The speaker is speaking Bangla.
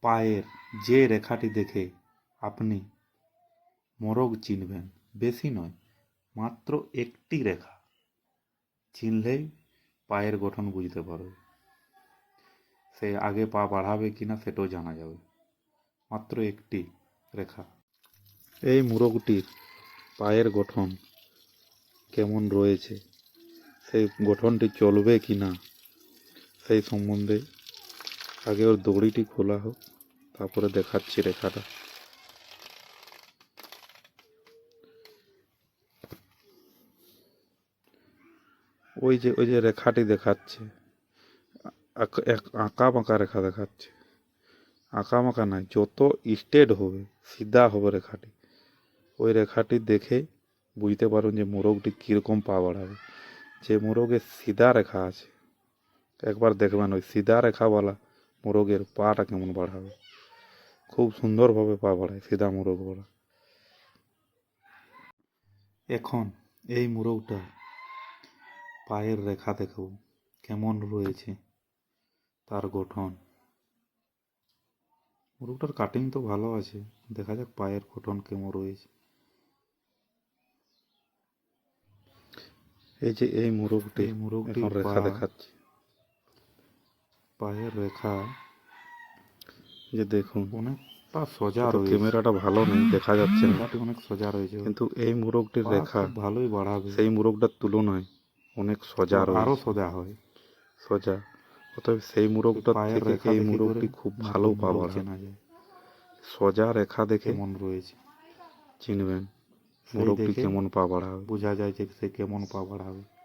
পায়ের যে রেখাটি দেখে আপনি মোরগ চিনবেন, বেশি নয়, মাত্র একটি রেখা। চিনলেই পায়ের গঠন বুঝতে পারবে। সে আগে পা বাড়াবে কি না সেটাও জানা যাবে। মাত্র একটি রেখা। এই মোরগটির পায়ের গঠন কেমন রয়েছে? সেই গঠনটি চলবে কি না সেই সম্বন্ধে আগে ওর দড়িটি খোলা হোক, তারপরে দেখাচ্ছি রেখাটা। ওই যে ওই যে রেখাটি দেখাচ্ছে। আক- বাঁকা রেখা দেখাচ্ছে। আঁকা বাঁকা নাই যত স্ট্রেট হবে, সিধা হবে রেখাটি। ওই রেখাটি দেখে বুঝতে পারুন যে মোরগটি কীরকম পা বাড়াবে। যে মোরগের সিধা রেখা আছে, একবার দেখবেন, ওই সিধা রেখাওয়ালা মোরগের পাটা কেমন বাড়াবে? খুব সুন্দরভাবে পা বাড়ায় সিধা মোরগওয়ালা এখন এই মোরগটা পায়ের রেখা দেখো কেমন রয়েছে তার গঠন। মোরগটার কাটিং তো ভালো আছে দেখা যাক পায়ের গঠন কেমন রয়েছে। এই যে এই মোরগটি মোরগটি রেখা দেখাচ্ছে। পায়ের রেখা। যে দেখুন। অনেক পা সোজা রয়েছে। ক্যামেরাটা ভালো নেই দেখা যাচ্ছে না। অনেক সোজা রয়েছে। কিন্তু এই মোরগটির রেখা ভালোই বাড়াবে। সেই মোরগটার তুলনায় অনেক সোজা রয়েছে। আরও সোজা হয়। সোজা। অতএব সেই মোরগটা থেকে এই মোরগটি খুব ভালো পাওয়া পা বাড়াবে সোজা রেখা দেখে মন রয়েছে। চিনবেন মোরগটি কেমন পা বাড়াবে। বোঝা যায় যে সে কেমন পা বাড়াবে।